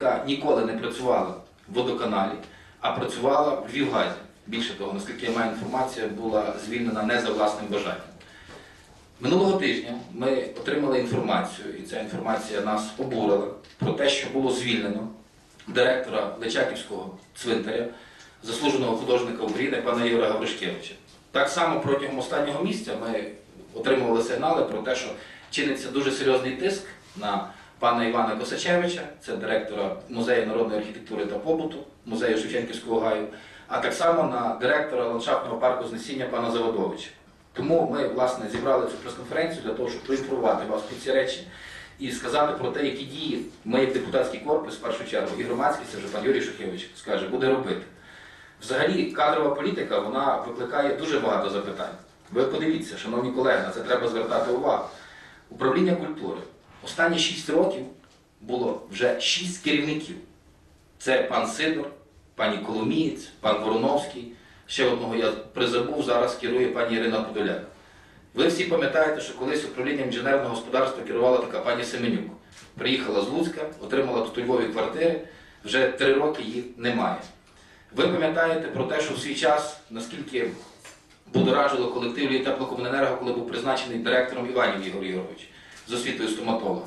яка ніколи не працювала в водоканалі, а працювала в Львівгазі. Більше того, наскільки я маю інформацію, була звільнена не за власним бажанням. Минулого тижня ми отримали інформацію, і ця інформація нас обурила про те, що було звільнено директора Личаківського цвинтаря, заслуженого художника України пана Ігоря Гавришкевича. Так само протягом останнього місяця ми отримували сигнали про те, що чиниться дуже серйозний тиск на пана Івана Косачевича, це директора Музею народної архітектури та побуту, музею Шевченківського гаю, а так само на директора ландшафтного парку знесіння пана Заводовича. Тому ми власне зібрали цю прес-конференцію для того, щоб проінформувати вас про ці речі і сказати про те, які дії ми, як депутатський корпус, в першу чергу, і громадськість, це вже пан Юрій Шухевич скаже, буде робити. Взагалі, кадрова політика вона викликає дуже багато запитань. Ви подивіться, шановні колеги, на це треба звертати увагу. Управління культури. Останні 6 років було вже 6 керівників. Це пан Сидор, пані Коломієць, пан Вороновський. Ще одного я призабув, зараз керує пані Ірина Подоляк. Ви всі пам'ятаєте, що колись управлінням інженерного господарства керувала така пані Семенюк. Приїхала з Луцька, отримала тут у Львові квартири, вже три роки їх немає. Ви пам'ятаєте про те, що в свій час, наскільки будоражило колектив теплокомуненерго, коли був призначений директором Іванів Ігор Ігорович з освітою стоматолога.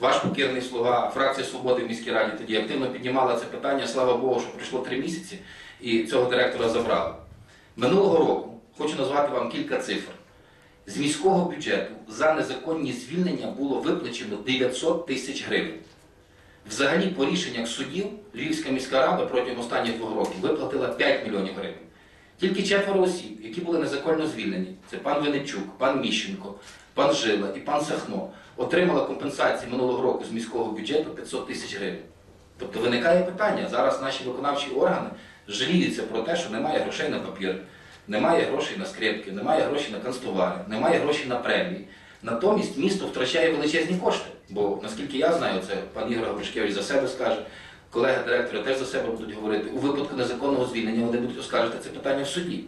Ваш покірний слуга, фракція Свободи в міській раді тоді активно піднімала це питання. Слава Богу, що пройшло три місяці і цього директора забрали. Минулого року хочу назвати вам кілька цифр. З міського бюджету за незаконні звільнення було виплачено 900 тисяч гривень. Взагалі, по рішеннях судів Львівська міська рада протягом останніх двох років виплатила 5 мільйонів гривень. Тільки четверо осіб, які були незаконно звільнені, це пан Венечук, пан Міщенко, пан Жила і пан Сахно, отримали компенсації минулого року з міського бюджету 500 тисяч гривень. Тобто виникає питання, зараз наші виконавчі органи жаліються про те, що немає грошей на папір, немає грошей на скрепки, немає грошей на канцтовари, немає грошей на премії. Натомість місто втрачає величезні кошти. Бо наскільки я знаю, це пан Ігор Гавришкевич за себе скаже, колеги директора теж за себе будуть говорити. У випадку незаконного звільнення вони будуть оскаржити це питання в суді.